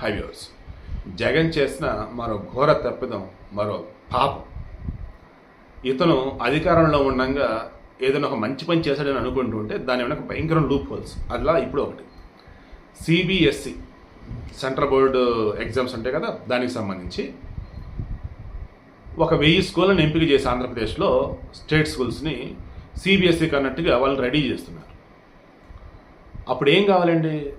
Highways Jagan చేసిన మరో ఘోర తప్పిదం మరో పాపం. ఇతను అధికారంలో ఉండగా ఏదైనా ఒక మంచి పని చేశాడని అనుకుంటుంటే దాని వెనక భయంకరం లూప్ హోల్స్ అలా ఇప్పుడు ఒకటి. సిబిఎస్సి సెంట్రల్ బోర్డు ఎగ్జామ్స్ ఉంటాయి కదా దానికి సంబంధించి ఒక వెయ్యి స్కూళ్ళని ఎంపిక చేసి ఆంధ్రప్రదేశ్లో స్టేట్ స్కూల్స్ని సిబిఎస్సికి అన్నట్టుగా వాళ్ళు రెడీ చేస్తున్నారు. అప్పుడు ఏం కావాలండి?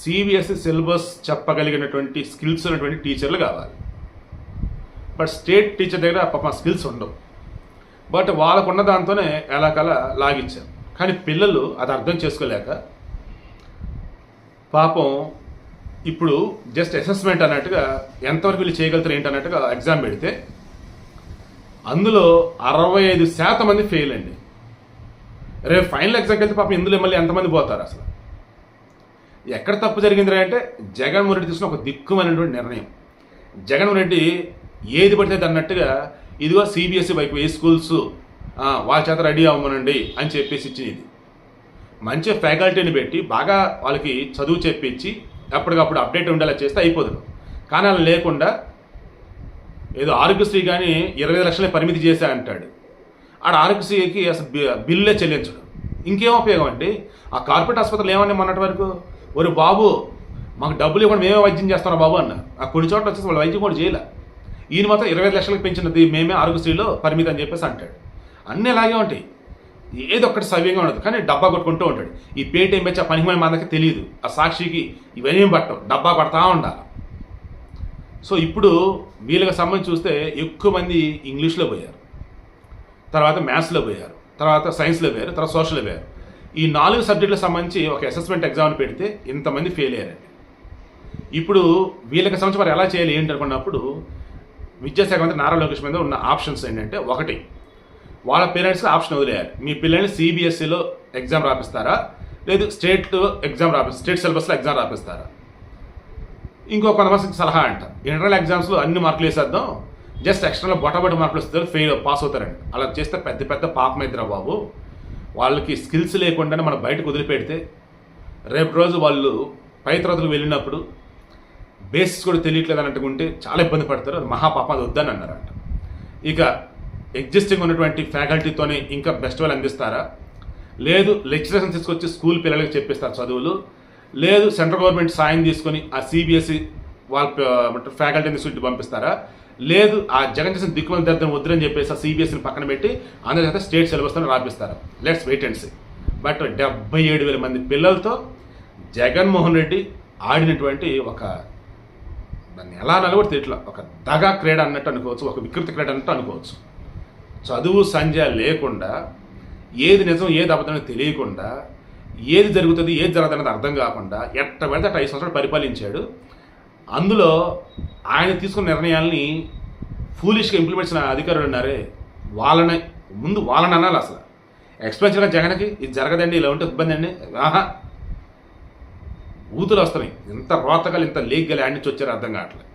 సిబిఎస్ఈ సిలబస్ చెప్పగలిగినటువంటి స్కిల్స్ ఉన్నటువంటి టీచర్లు కావాలి. బట్ స్టేట్ టీచర్ దగ్గర పాప స్కిల్స్ ఉండవు. బట్ వాళ్ళకున్న దాంతోనే ఎలాకలా లాగిచ్చారు. కానీ పిల్లలు అది అర్థం చేసుకోలేక పాపం ఇప్పుడు జస్ట్ అసెస్మెంట్ అన్నట్టుగా ఎంతవరకు వీళ్ళు చేయగలుగుతారు ఏంటి అన్నట్టుగా ఎగ్జామ్ పెడితే అందులో అరవై ఐదు శాతం మంది ఫెయిల్ అండి. రేపు ఫైనల్ ఎగ్జామ్కి వెళ్తే పాపం ఇందులో మళ్ళీ ఎంతమంది పోతారు అసలు? ఎక్కడ తప్పు జరిగింది అంటే జగన్మోహన్ రెడ్డి తీసుకున్న ఒక దిక్కుమైనటువంటి నిర్ణయం. జగన్మోహన్ రెడ్డి ఏది పడితే అన్నట్టుగా ఇదిగో సిబిఎస్ఈ వైపు ఏ స్కూల్స్ వాళ్ళ చేత రెడీ అవ్వమనండి అని చెప్పేసి ఇచ్చింది మంచి ఫ్యాకల్టీని పెట్టి బాగా వాళ్ళకి చదువు చెప్పించి ఎప్పటికప్పుడు అప్డేట్ ఉండేలా చేస్తే అయిపోదు. కానీ అలా లేకుండా ఏదో ఆరోగ్యశ్రీ కానీ ఇరవై లక్షలే పరిమితి చేశా అంటాడు. ఆడ ఆరోగ్యశ్రీకి అసలు బిల్లే చెల్లించడు. ఇంకేం ఉపయోగం అండి? ఆ కార్పొరేట్ ఆసుపత్రులు ఏమన్నా మొన్నటి వరకు? ఒరు బాబు మాకు డబ్బులు ఇవ్వడం మేమే వైద్యం చేస్తాం బాబు అన్న. ఆ కొన్ని చోట్ల వచ్చేసి వాళ్ళు వైద్యం కూడా చేయలే. ఈయన మాత్రం ఇరవై ఐదు లక్షలకు పెంచినది మేమే ఆరోగ్యశ్రీలో పరిమితి అని చెప్పేసి అంటాడు. అన్నీ ఇలాగే ఉంటాయి. ఏదో ఒకటి సవ్యంగా ఉండదు కానీ డబ్బా కొట్టుకుంటూ ఉంటాడు. ఈ పేటీఎం వచ్చి ఆ పనికి మనకి తెలియదు ఆ సాక్షికి ఇవన్నీ పట్టం డబ్బా పడతా ఉండాలి. సో ఇప్పుడు వీళ్ళకి సంబంధించి చూస్తే ఎక్కువ మంది ఇంగ్లీష్లో పోయారు. తర్వాత మ్యాథ్స్లో పోయారు. తర్వాత సైన్స్లో పోయారు. తర్వాత సోషల్లో పోయారు. ఈ నాలుగు సబ్జెక్టులకు సంబంధించి ఒక అసెస్మెంట్ ఎగ్జామ్ పెడితే ఇంతమంది ఫెయిల్ అయ్యారండి. ఇప్పుడు వీళ్ళకి సంబంధించి మరి ఎలా చేయాలి ఏంటి అనుకున్నప్పుడు విద్యాశాఖ మంత్రి నారా లోకేష్ మీద ఉన్న ఆప్షన్స్ ఏంటంటే ఒకటి వాళ్ళ పేరెంట్స్కి ఆప్షన్ వదిలేయాలి. మీ పిల్లల్ని సిబిఎస్ఈలో ఎగ్జామ్ రాపిస్తారా? లేదు స్టేట్ ఎగ్జామ్ రాపి స్టేట్ సిలబస్లో ఎగ్జామ్ రాపిస్తారా? ఇంకో కొంతమంది సలహా అంట. ఇంటర్నల్ ఎగ్జామ్స్లో అన్ని మార్కులు వేసేద్దాం. జస్ట్ ఎక్స్టర్నల్ బొట్టబడి మార్కులు వస్తారు ఫెయిల్ పాస్ అవుతారండి. అలా చేస్తే పెద్ద పెద్ద పాపమైద్దిరా బాబు. వాళ్ళకి స్కిల్స్ లేకుండానే మనం బయటకు వదిలిపెడితే రేపు రోజు వాళ్ళు పై తరగతులకు వెళ్ళినప్పుడు బేసిస్ కూడా తెలియట్లేదు అన్నట్టుకుంటే చాలా ఇబ్బంది పడతారు. అది మహాపాపం అది వద్దని అన్నారంట. ఇక ఎగ్జిస్టింగ్ ఉన్నటువంటి ఫ్యాకల్టీతోనే ఇంకా బెస్ట్ వాళ్ళు అందిస్తారా? లేదు లెక్చరర్స్ తీసుకొచ్చి స్కూల్ పిల్లలకి చెప్పిస్తారు చదువులు. లేదు సెంట్రల్ గవర్నమెంట్ సాయం తీసుకొని ఆ సిబిఎస్ఈ వాళ్ళ ఫ్యాకల్టీని తీసుకుంటూ పంపిస్తారా? లేదు ఆ జగన్ చేసిన దిక్కుమల దద్దం వద్దని చెప్పేసి ఆ సిబిఎస్ఈని పక్కన పెట్టి అందరి స్టేట్ సిలబస్తో రాపిస్తారు. Let's wait and see but డెబ్బై ఏడు వేల మంది పిల్లలతో జగన్మోహన్ రెడ్డి ఆడినటువంటి ఒక దాన్ని ఎలా అనాలో కూడా తెలియట్లా ఒక దగా క్రీడ అన్నట్టు అనుకోవచ్చు ఒక వికృత క్రీడ అన్నట్టు అనుకోవచ్చు. చదువు సంధ్య లేకుండా ఏది నిజం ఏది అబద్ధం తెలియకుండా ఏది జరుగుతుంది ఏది జరగదు అనేది అర్థం కాకుండా ఎట్ట పెడితే అట్ట ఐదు సంవత్సరాలు పరిపాలించాడు. అందులో ఆయన తీసుకున్న నిర్ణయాల్ని ఫూలిష్గా ఇంప్లిమెంట్ చేసిన అధికారులు ఉన్నారే వాళ్ళని ముందు వాళ్ళని అనాలి అసలు. ఎక్స్పెన్సివ్గా జగన్కి ఇది జరగదండి ఇలా ఉంటే ఇబ్బంది అండి. ఆహా. ఊతులు వస్తున్నాయి. ఇంత రోతగలు ఇంత లీగ్గా ల్యాండ్ నుంచి వచ్చారు అర్థం కావట్లేదు.